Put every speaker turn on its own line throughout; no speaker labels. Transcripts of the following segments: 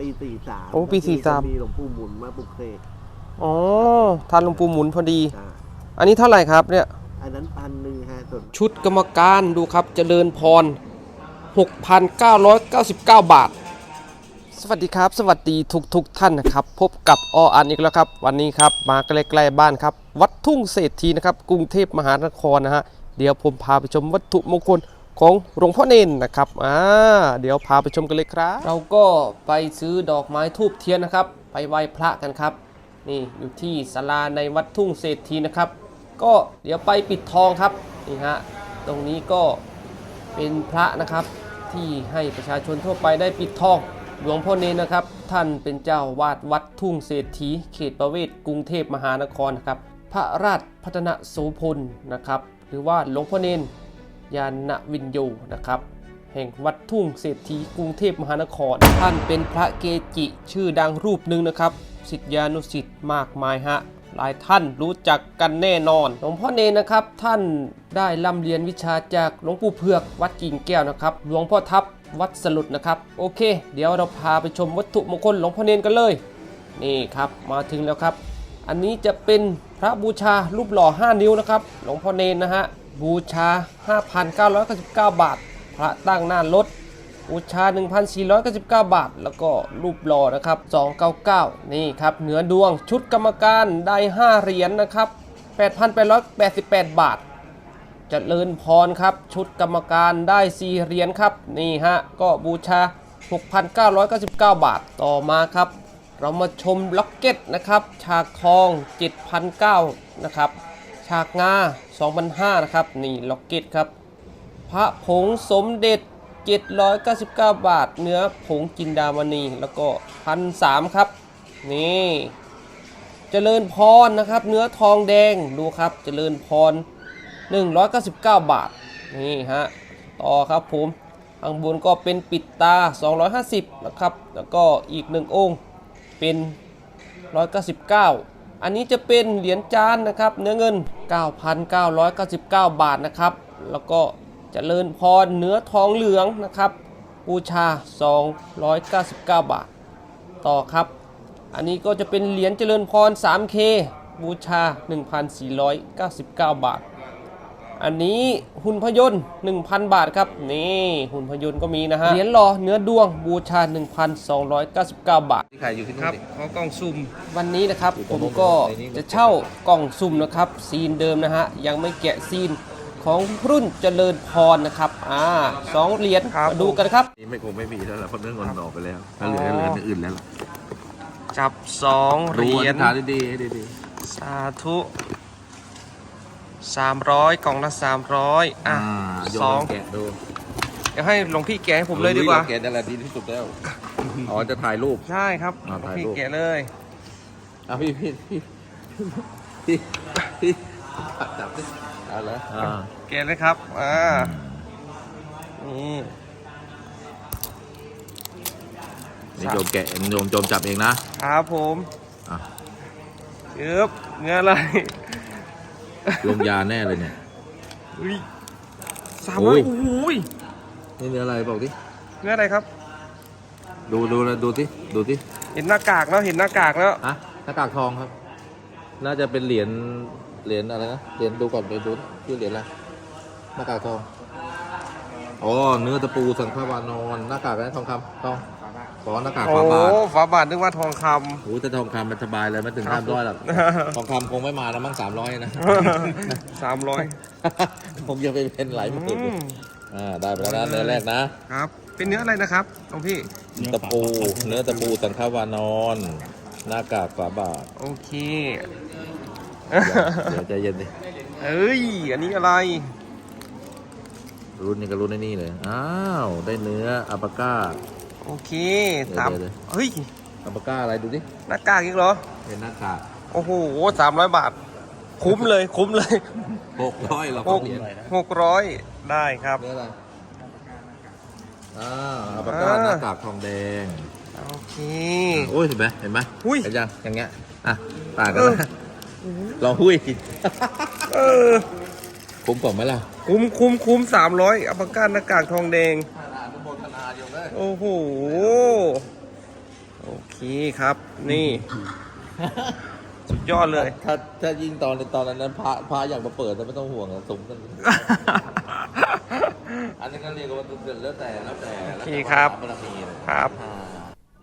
ปีสี่สาม
โอ้ปี43
มีหลวงปู่หมุนมาปลุกเสก
อ๋อทานหลวงปู่หมุนพอดี
อ่า
อันนี้เท่าไหร่ครับเนี่ย
อันนั้นพันหนึ่งฮะส่วน
ชุดกรรมการดูครับเจริญพร 6,999 บาท สวัสดีครับ สวัสดีทุกทุกๆท่านนะครับ พบกับออันอีกแล้วครับ วันนี้ครับมาใกล้ๆบ้านครับ วัดทุ่งเศรษฐีนะครับ กรุงเทพมหานครนะฮะ เดี๋ยวผมพาไปชมวัตถุมงคล ของหลวงพ่อเนนนะครับอ่าเดี๋ยวพาไปชมกันเลยครับ เราก็ไปซื้อดอกไม้ทูบเทียนนะครับ ไปไหว้พระกันครับ นี่อยู่ที่ศาลาในวัดทุ่งเศรษฐีนะครับ ก็เดี๋ยวไปปิดทองครับนี่ฮะตรงนี้ก็เป็นพระนะครับที่ให้ประชาชนทั่วไปได้ปิดทองหลวงพ่อเนนนะครับ ท่านเป็นเจ้าวาดวัดทุ่งเศรษฐีเขตประเวศกรุงเทพมหานครนะครับ พระราชพัฒนโสพลนะครับ หรือว่าหลวงพ่อเนน ยานวินโยนะครับ แห่งวัดทุ่งเศรษฐีกรุงเทพมหานคร ท่านเป็นพระเกจิชื่อดังรูปหนึ่งนะครับศิษยานุศิษย์มากมายฮะหลายท่านรู้จักกันแน่นอน หลวงพ่อเนนนะครับ ท่านได้ร่ำเรียนวิชาจากหลวงปู่เผือกวัดกิ่งแก้วนะครับ หลวงพ่อทับวัดสลุดนะครับ โอเค เดี๋ยวเราพาไปชมวัตถุมงคลหลวงพ่อเนนกันเลย นี่ครับมาถึงแล้วครับ อันนี้จะเป็นพระบูชารูปหล่อ 5 นิ้วนะครับ หลวงพ่อเนนนะฮะ บูชา 5,999 บาท พระตั้งหน้ารถบูชา 1,499 บาท แล้วก็รูปหล่อนะครับ 299 นี่ครับ เหนือดวงชุดกรรมการได้ 5 เหรียญนะครับ 8,888 บาทจเจริญพรครับ ชุดกรรมการได้ 4 เหรียญครับ นี่ฮะ ก็บูชา 6,999 บาท ต่อมาครับ เรามาชมล็อกเก็ตนะครับ ฉากทอง 7,900 นะครับ ฉากงา2,500นะครับ นี่ล็อกเก็ตครับ พระผงสมเด็จ 799 บาท เนื้อผงจินดามณีแล้วก็พันสามครับ นี่เจริญพรนะครับ เนื้อทองแดงดูครับเจริญพร 199 บาท นี่ฮะ ต่อครับผมข้างบนก็เป็นปิดตา 250 นะครับ แล้วก็อีกหนึ่งองค์เป็น 199 อันนี้จะเป็นเหรียญจานนะครับ เนื้อเงิน 9,999 บาทนะครับ แล้วก็เจริญพรเนื้อทองเหลืองนะครับบูชา 299 บาท ต่อครับ อันนี้ก็จะเป็นเหรียญเจริญพร 3K บูชา 1,499 บาท อันนี้หุ่นพยนต์ 1,000 บาทครับ นี่หุ่นพยนต์ก็มีนะฮะเหรียญหล่อเนื้อดวงบูชา 1,299 บาท
ที่ขายอยู่ที่
ค
นู่
รั
น
บ
ดิ
ขอกล่องซุ่มวันนี้นะครับ
อยู่ต
ผ
รง
ม
นู้น
ก็
ในนี้
จะเช่ากล่องซุ่มนะครับ ซีนเดิมนะฮะ ยังไม่แกะซีนของรุ่นเจริญพรนะครับอ่าสองเหรียญมาดูกันครับ
นี่ไม่คงไม่มีแล้วล่ะเพราะเรื่องเงินออกไปแล้วถ้าเหลือเหลืออื่นแล้วล่ะ
จับสองเหรียญ
ทานดีๆดี
สาธุ สามร้อยกล่องละสามร้อย
ๆ
อะ
โย
สอง
นแกะดู
เดี๋ยวให้หลวงพี่แกะให้ผมเลยดีกว่า
แกะนั่นแหละดีที่สุดแล้วอ๋อจะถ่ายรูป
ใช่ครับหล
อ่าว
ง
ถ่าย
พี่
รูป
แกะเลย
อะพี่พี่พี่พี่พี่จับดิเอาละอ่า
แกะเลยครับอ่านี่
นี่โยมแกะโยมโยมจับเองนะครับ
ผม
อะ
เยืบเงี้ยอะไร
โยมยาแน่เลยเนี่ย
อุ้ยสาม
โอ้
ร้อย
ย
โอ้ย
นี่เนื้ออะไรบอกดิ
เงี้ยอะไรครับ
ดูดูแล้วดูสิดูสิ
เห็นหน้ากากแล้วเห็นหน้ากากแล้ว
ฮะหน้ากากทองครับ น่าจะเป็นเหรียญเหรียญอะไรนะเหรียญดูก่อนไปดูชื่อเหรียญอะไรหน้ากากทองอ๋อเนื้อตะปูสังฆวานอนหน้ากากอะไรทองคำทอง ขอหน้ากาก
โอ้
ฝาบาท
ฝาบาทนึกว่าทองค
โอ้แต่ทองคำมันสบายเลยไม่ถึง
ครั
ห้า
บ
ร้อยหรอกทองคำคงไม่มาแล้วมั้งสามร้อยนะำ
สามร้อย
ผมยังไปเป็นหลายหมื่นอยู่อ่าได้ไปแล้วนะเนื้อแรกนะครับ
เป็นเนื้ออะไรนะครับหลวงพี่
ตะปู เนื้อตะปูสังฆวานอนหน้ากากฝาบาท
โอเค
เดี๋ยวใจเย็นดิ
เอ้ย อันนี้อะไร
รุ่นนี้ก็รุ่นไอ้นี่เลย อ้าว ได้เนื้ออัปปาก้า
โอเค
เดี๋ยว
สาม
เดี๋ยว
เฮ้ย
อัปปาก้าอะไรดูดิ
หน้ากากอีกเหรอ
เป็นหน้ากาก
โอ้โหสามร้อยบาท คุ้มเลยคุ้มเลย
หกร้อยเรา
ห
ก็
ก
เหรียญ
หกร้อยได้ครับ
เนื้ออะไรอ้าวอัปปาก้า
อ่า
หน้ากากทองแดง
โอเค
โอ้ยเห็นไหมเห็นไหม
หุ้ย
เห็นยังอย่างเงี้ยอะต่างกัน
เออ
นะลองหุ้ย
เออ
คุ้มกว่าไหมล่ะ
คุ้มคุ้มคุ้มสามร้อยอัปปะก้าหน้ากากทองแดง
อนุ โมทนาอยู่เลย
โอ้โห โอเคครับ นี่ สุดยอดเลย
ถ้าถ้ายิ่งตอนในตอนนั้นนั้นพระพระอยากมาเปิดแต่ไม่ต้องห่วงอะสมกันอันนี้ก็เรียกว่าเป็นแล้วแต่แล้วแต่
โอเคครับ
บารมีเลย
ครับ
อ่า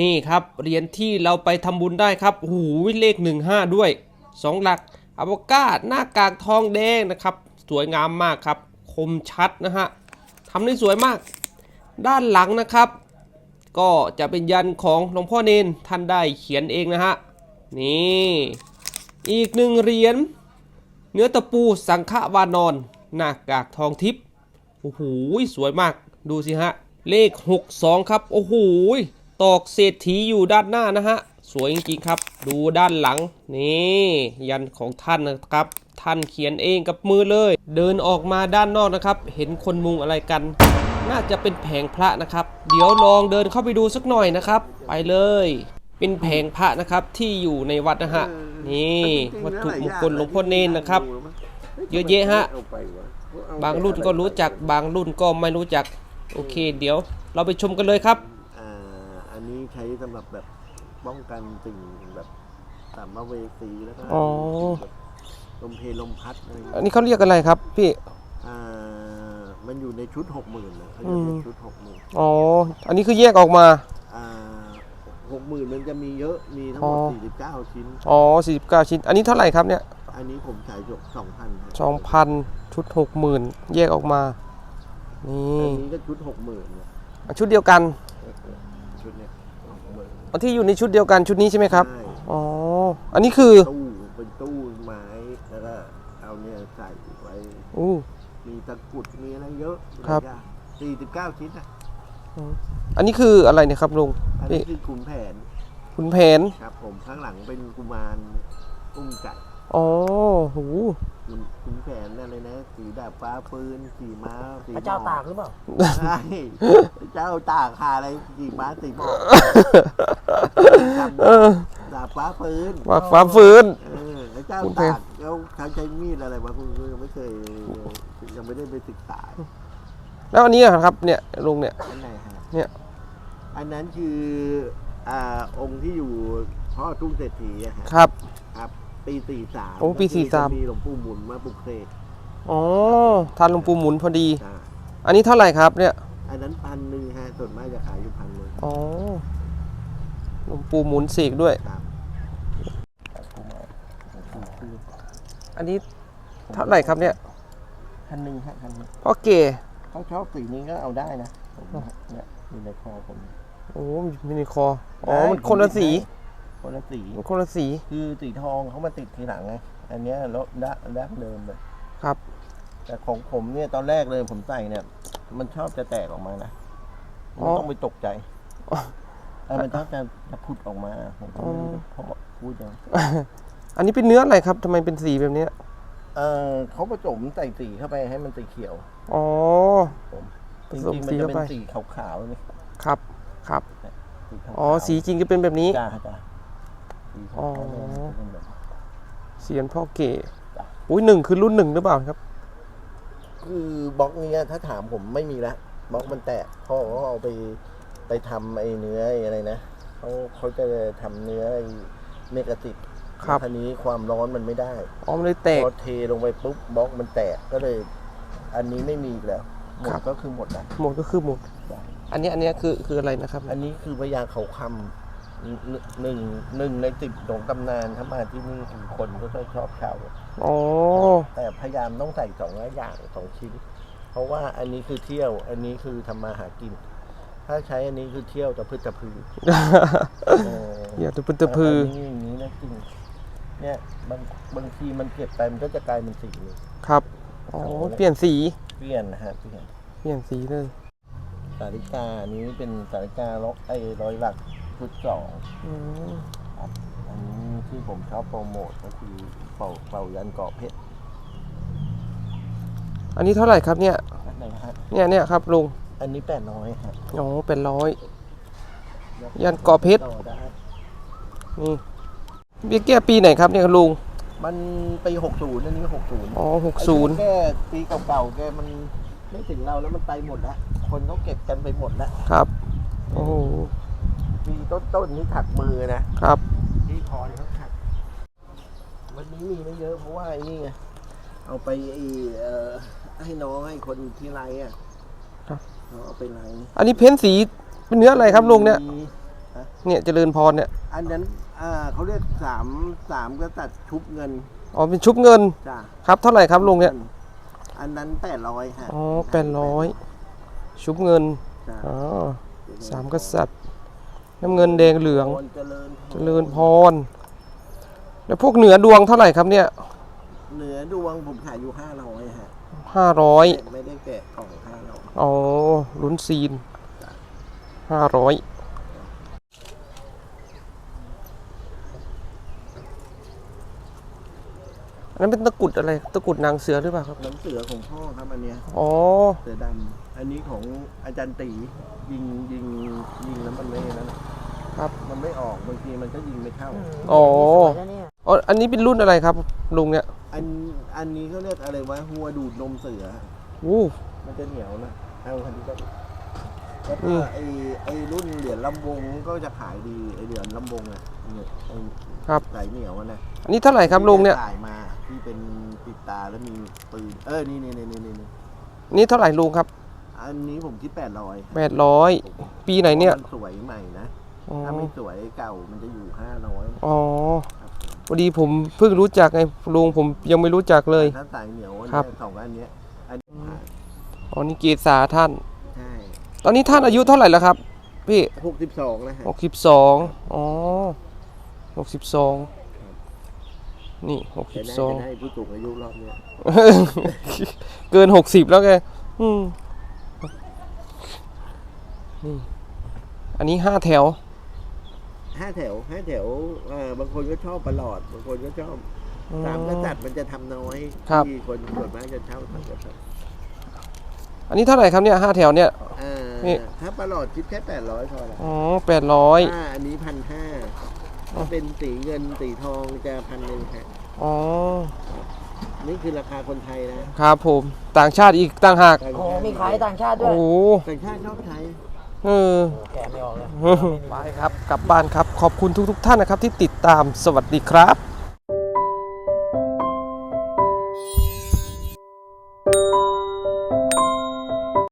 นี่ครับเหรียญที่เราไปทำบุญได้ครับโอ้โหูเลข15ด้วย2หลักอะโวกาดหน้ากากทองแดงนะครับ สวยงามมากครับ คมชัดนะฮะทำได้สวยมาก ด้านหลังนะครับ ก็จะเป็นยันของหลวงพ่อเนนท่านได้เขียนเองนะฮะนี่อีกหนึ่งเหรียญเนื้อตะปูสังฆวานอนหน้ากากทองทิพย์โอ้โหสวยมากดูสิฮะ เลข 62 ครับโอ้โหตอกเศรษฐีอยู่ด้านหน้านะฮะสวยจริงๆครับ ดูด้านหลังนี่ยันของท่านนะครับ ท่านเขียนเองกับมือเลย เดินออกมาด้านนอกนะครับ เห็นคนมุงอะไรกัน น่าจะเป็นแผงพระนะครับ เดี๋ยวลองเดินเข้าไปดูสักหน่อยนะครับ ไปเลย เป็นแผงพระนะครับที่อยู่ในวัดนะฮะนี่วัตถุมงคลหลวงพ่อเนนนะครับ เยอะแยะฮะ
เอาไปวะเอ
บางรุ่นก็รู้จักบางรุ่นก็ไม่รู้จักโอเค เดี๋ยวเราไปชมกันเลยครับ
อ่าอันนี้ใช้สำหรับแบบป้องกันสิ่งแบบสามเวสีแล้วก็
อ๋อ
แบบลมเพลลมพัดอะไร
อันนี้เขาเรียกอะไรครับพี่
อ่า มันอยู่ในชุดหกหมื่นนะเขาจะ
อื
เป็น
ม
ชุดหกหมื่น
อ๋อ อันนี้คือแยกออกมา
อ่าหกหมื่นมันจะมีเยอะมีทั้งหมด
อ๋อ
สี่สิบเก้าชิ้น
อ๋อ49ชิ้น อันนี้เท่าไหร่ครับเนี่ย
อันนี้ผมขายจบสองพัน
2,000ชุด60,000แยกออกมา นี่
อันนี้ก็ชุดหกหมื่นเนี่ย
ชุดเดียวกัน
ชุดเนี้ยหกหมื่น
อันที่อยู่ในชุดเดียวกันชุดนี้ใช่ไหมครับ
ใช่
อ๋อ อันนี้คือ
ตู้เป็นตู้ไม้แล้วก็เอาเนี่ยใส่ไว้
อู้
มี ตะกรุดมีอะไรเยอะ
ครับ
สี่สิบเก้าชิ้นนะ
อันนี้คืออะไรเนี่ยครับลุง
อัน
พี่
นี้คือขุนแผน
ขุนแผน
ครับ ผมข้างหลังเป็นกุมารอุ้มไก่
อ๋อโห
ขุนขุนแผนนั่นเลยนะสีดาบฟ้าปืนสีม้าสี
พระเจ้าตากหรือเปล่า
ใช่เจ้าตากหาอะไรสีม้าสีหมอกจำ
เออ
ดาบฟ้าปืน
ว่าฟ้าฟื้น
เออแล้วเจ้า
ขุนแผน
ตาก แล้วเขาใช้มีดอะไรมาคุณยังไม่เคยยังไม่ได้ไปศึกษา
แล้วอันนี้อะครับเนี่ยลุงเนี่ย
อันไหนฮะ
เนี่ย
อันนั้นคืออ่าองค์ที่อยู่พ่อทุ่งเศรษฐีอะฮะ
ครับ
ครับ ปีสี่สาม
โอ้ปี43
มีหลวงปู่หมุนมาปลุกเสก
อ๋อทานหลวงปู่หมุนพอดี
อ่า
อันนี้เท่าไหร่ครับเนี่ย
อันนั้นพันหนึ่งฮะส่วนมากจะขายอยู่พันหนึ่ง
อ๋อหลวงปู่หมุนเสกด้วย
ครับ
อันนี้เท่าไหร่ครับเนี่ย
พันหนึ่งฮะพันหนึ่ง
พ่อเก๋
เขาชอบสีนี้ก็เอาได้นะผมเนี่ยอยู่ในคอผม
โอ้มินิคออ๋อมันคนละสี
คนละสี
มันคนละสี
คือสีทองเขามาติดทีหลังไงอันเนี้ยรถดั้ดั้งเดิมเลย
ครับ
แต่ของผมเนี่ยตอนแรกเลยผมใส่เนี่ย มันชอบจะแตกออกมานะ
อ๋
ไม่
อ
ต้องไปตกใจ
อ๋อ
เออมันชอบจะจะพุดออกมาผมก็ไม่รู้จะเพราะพูดยัง
อันนี้เป็นเนื้ออะไรครับทำไมเป็นสีแบบเนี้ย
เออเขาผสมใส่สีเข้าไปให้มันสีเขียว
อ๋อผ
จ
สม
ริงๆมัน
สี
จะ
เข้า
เป็น
ไป
สีขาวๆนี่
ครับครับ
สีขาวๆ
อ๋อสีจริงจะเป็นแบบนี้
จ้าจ้าสีขาวๆเนี่ย
อ๋อ
จะเป็นแบบ
เสียนพ่อเก๋
จ้ะ
อุ้ยหนึ่งคือรุ่นหนึ่งหรือเปล่าครับ
คือบล็อกเนี้ยถ้าถามผมไม่มีละบล็อกมันแตกพ่อเขาเอาไปไปทำไอ้เนื้อไอ้อะไรนะเขาเขาจะทำเนื้อไอ้เมกะติด
ครับ
ทีนี้ความร้อนมันไม่ได้
อ๋อมันเลยแตก
พอเทลงไปปุ๊บบล็อกมันแตกก็เลย อันนี้ไม่มีอีกแล้วหม
ครั
ด
บ
ก็คือหมดละ
หมดก็คือหมดอันนี้อันนี้คือคืออะไรนะครับ
อันนี้คือพญาเขาคำหนึ่งหนึ่งหนึ่งในติดของตำนานถ้ามาที่นี่คือคนก็จะชอบเช่า
อ๋อ
แต่พยายามต้องใส่สองอย่างสองชิ้น เพราะว่าอันนี้คือเที่ยว อันนี้คือทำมาหากิน ถ้าใช้อันนี้คือเที่ยวจะพืชจะพือเออ
อย่าตะพึตะพือ
นนี้อย่างนี้นะจริง เนี่ยบางบางทีมันเก็บไปมันก็จะกลายเป็นสีนี้
ครับอ๋อเปลี่ยนสี
เปลี่ยนนะฮะเปลี่ยน
เปลี่ยนสีเลย
สาริกาอันนี้เป็นสาริกาล็อกไอ้ร้อยหลักชุดสอง
อืม
ครับอันนี้ที่ผมชอบโปรโมทก็คือเป่าเป่ายันเกาะเพชร
อันนี้เท่าไหร่ครับเนี่ย
นั่นเองฮะ
เนี่ยเนี่ยครับลุง
อันนี้แปดน้อยฮะ
อ๋อเป็นร้อย ยันเกาะเพชร
ต่อได้
นี่ เบี้ยแก้ปีไหนครับเนี่ยลุง
มันปีหกศูนย์อันนี้หกศูนย์
อ๋อหกศูนย์
แกปีเก่าๆแกมันไม่ถึงเราแล้วมันไปหมดแล้วคนเขาเก็บกันไปหมดแล้ว
ครับ โอ้โห
ปีต้นๆนี่ถักมือนะครับที่พรเขาถัก วันนี้มีไม่เยอะเพราะว่าไอ้นี่ไงเอาไปไอ้เอ่อให้น้องให้คนที่ไรอะ
ครับ
เขาเอาไปไร
อันนี้เพ้นสีเป็นเนื้ออะไรครับลุงเนี่ย
มี
เนี่ยเจริญพรเนี่ย
อันนั้น อ่าเขาเรียกสามสามก็ตัดชุบเงิน
อ๋อเป็นชุบเงิน
จ้ะ
ครับ เท่าไหร่ครับลุงเนี่ย
อันนั้นแปดร้อยฮะ
อ๋อแปดร้อยชุบเงิน
จ้ะ
อ๋อสามกษัตริย์ น้ำเงินแดงเหลือง
พรเจริญพ
เจริญพร แล้วพวกเหนือดวงเท่าไหร่ครับเนี่ย
เหนือดวงผมขายอยู่ห้าร้อยฮะ
ห้าร้อย
ไม่ได้แกะกล่องห้าร้อย
อ๋อลุ้นซีนห้าร้อย นนั้นเป็นตะกรุดอะไรตะกรุดนางเสือหรือเปล่าครับ
น้ำเสือของพ่อครับอันเนี้ย
อ๋อ
เสือดำอันนี้ของอาจารย์ตียิงยิงยิงแล้วมันไม่นั่นน่ะ
ครับ
มันไม่ออกบางทีมันก็ยิงไม่เข้า
อ๋ออ๋ออันนี้เป็นรุ่นอะไรครับลุงเนี่ย
อันอันนี้เขาเรียกอะไรวะหัวดูดนมเสือ
วู้
มันจะเหนียวนะเอาคันนี้ก็แล้ว
อื
ก็
ม
ไอไอรุ่นเหรียญลำวงก็จะขายดีไอเหรียญลำวงอะเนี่ยไอ
ครับ
สายเหนียวอะนะ
อันนี้เท่าไหร่ครับลุงเนี่ย
ที่ถ่ายมาที่เป็นปิดตาแล้วมีปืน เออ นี่นี่นี่นี่นี่
นี่เท่าไหร่ลุงครับ
อันนี้ผมคิดแปดร้อย
แปดร้อยปีไหนเนี่ย
สวยใหม่นะ
อ๋อ
ถ้าไม่สวยเก่ามันจะอยู่ห้าร้อย
อ๋อพอดีผมเพิ่งรู้จักไงลุงผมยังไม่รู้จักเลย
ถ้าสายเหนียวอัน
ครั
เนี้
บ
ยสองอันเนี้ย อันนี้ขาย
อ๋อนี่เกษาท่าน
ใช่
ตอนนี้ท่านอายุเท่าไหร่แล้วครับ พี่
หกสิบสองนะฮะ
หกสิบสองอ๋อ หกสิบสองนี่หก
จะ
สิบ
ได้
สอง
จะได้ผู้สูงอายุรอบเนี้ย
เกินหกสิบแล้วไงอืมนี่อันนี้ห้าแถว
ห้าแถวห้าแถวเอ่อบางคนก็ชอบประหลอด บางคนก็ชอบสามกษัตริย์มันจะทำน้อย
ครับ
ที่คนส่วนมากจะเช่าสามกษัตริย์
อันนี้เท่าไหร่ครับเนี่ยห้าแถวเนี่ย
อ่า
นี่
ถ้าประหลอดคิดแค่แปดร้อยพอละ
อ๋อแปดร้อย
ถ้าอันนี้พันห้า
อ๋อ
ถ้าเป็นสีเงินสีทองจะพันหนึ่งฮะ
อ๋อ
นี่คือราคาคนไทยนะครับ
ผม ต่างชาติอีกต่างหาก
ต่าง
โอ้
ชาติ
มีขายต่างชาติด้
โอ้
วย
โห
ต่างชาติชอบใช้
เออ
แกะไม่ออกเลย
ไปครับ กลับบ้านครับ ขอบคุณทุกๆ ท่านนะครับที่ติดตาม สวัสดีครับ